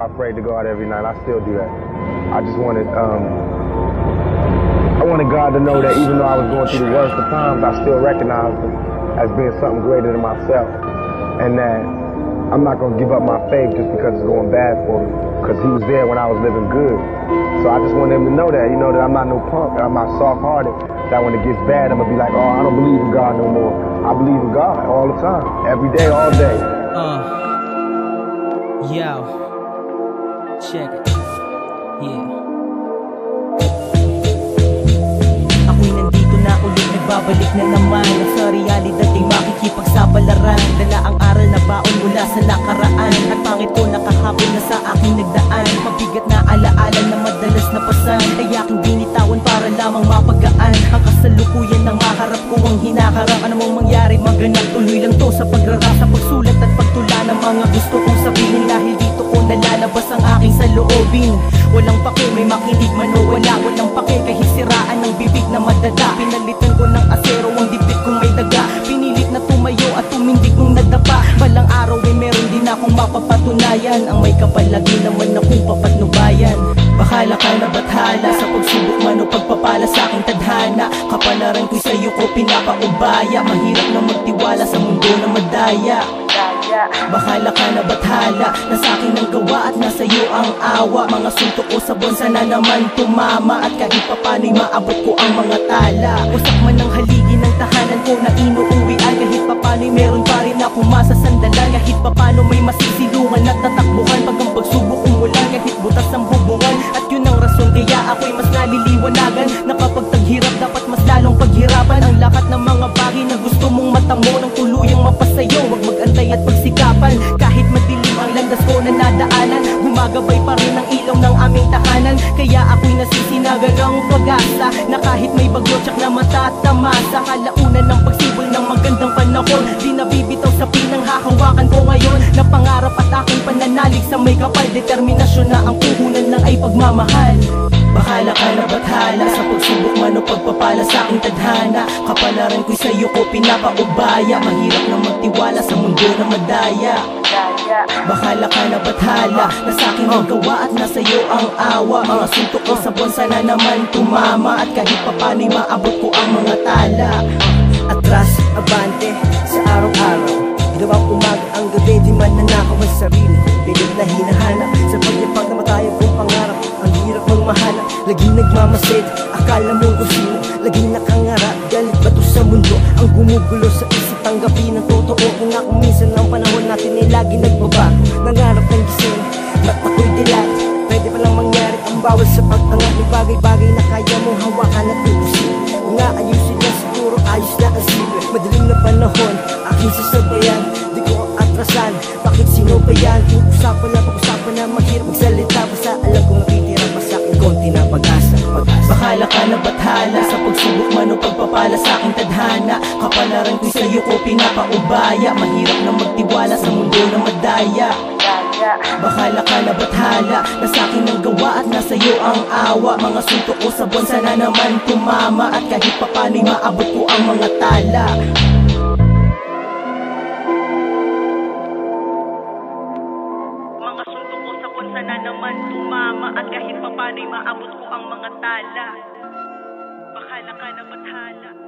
I prayed to God every night. I still do that. I just wanted, um, I wanted God to know that even though I was going through the worst of times, I still recognized Him as being something greater than myself, and that I'm not gonna give up my faith just because it's going bad for me, because He was there when I was living good. So I just wanted Him to know that, you know, that I'm not no punk, I'm not soft-hearted. That when it gets bad, I'm gonna be like, oh, I don't believe in God no more. I believe in God all the time, every day, all day. Uh, yo. Check it. Yeah. Ako'y nandito na ulit, nagbabalik na naman Sa realidad ay makikipagsapalaran Dala ang aral na baon mula sa nakaraan. At pangit ko nakahapon na sa aking nagdaan. Mabigat na alaala na madalas na pasan. Ay aking binitawan para lamang mapagaan Ang kasalukuyan ng maharap ko ang hinaharap. Ano mong mangyari Walang pake, may makinig man o wala. Walang pake, kahit siraan ng bibig na madada. Pinalitan ko ng asero ang dibdib kong may daga. Pinilit na tumayo at tumindig kong nadapa Balang araw ay meron din akong mapapatunayan. Ang may kapalagi naman akong papatnubayan. Bahala ka na bathala. Sa pagsubok man o pagpapala sa aking tadhana. Kapalaran ko'y sa'yo ko pinapaubaya Mahirap na magtiwala sa mundo na madaya Bahala ka na bathala Na sa akin ang gawa at nasa iyo ang awa. Mga suntok ko sa bonsa na naman tumama At kahit papano'y maabot ko ang mga tala. Wasak man ang haligi ng tahanan ko na inuuwian Kahit papano'y meron pa rin akong masasandalan Kahit papano may masisilungan ko na nadaanan Gumagabay pa rin ang ilaw ng aming tahanan. Kaya ako'y nasisinagan ng pag-asa Na kahit may bagyo tsak na matatama Sa kalaunan ng pagsibol ng magandang panahon Di nabibitaw sa pinanghahawakan ko ngayon. Na pangarap at aking pananalig sa may kapal Determinasyon na ang puhunan lang ay pagmamahal. Bahala ka na bathala Sa pagsubok man o pagpapala sa aking tadhana. Kapalaran ko'y sa'yo ko pinapaubaya Mahirap na magtiwala sa mundo na madaya Bahala. Ka na bathala Na sa aking ang gawa at nasa iyo ang awa. Mga suntok ko sa bonsa na naman tumama. At kahit papano'y maabot ko ang mga tala. Atras, abante, sa araw-araw. Gawang umaga ang gabi, di man nanakaw ang sarili. Pilit na hinahanap sa pagyapag na matayo kong pangarap. Ang hirap magmahanap, laging nagmamasid. Akala mong kung sino, laging nakangarap. Galit ba to sa mundo, ang gumugulo sa isip Tanggapin ang totoo. Kung kung minsan ang panahon natin ay lagi nagbabago. Nangarap ng gising, ba't ako'y dilat Pwede palang mangyari ang bawal sa pagtangat May bagay-bagay na kaya mong hawakan at ubusin Kung nga ayusin na siguro ayos na ang silwe Madaling na panahon, aking sasabayan. Di ko atrasan, bakit sino ba yan? Uusapan na, pag-usapan na mahirap magsalita Kapalaran ko'y sa'yo ko pinapaubaya Mahirap na magtiwala sa mundo na madaya. Bahala ka na bathala Na sa akin ang gawa at nasa iyo ang awa. Mga suntok ko sa bonsa na naman tumama At kahit papano'y maabot ko ang mga tala. Mga suntok ko sa bonsa na naman tumama At kahit papano'y maabot ko ang mga tala. Bahala ka na bathala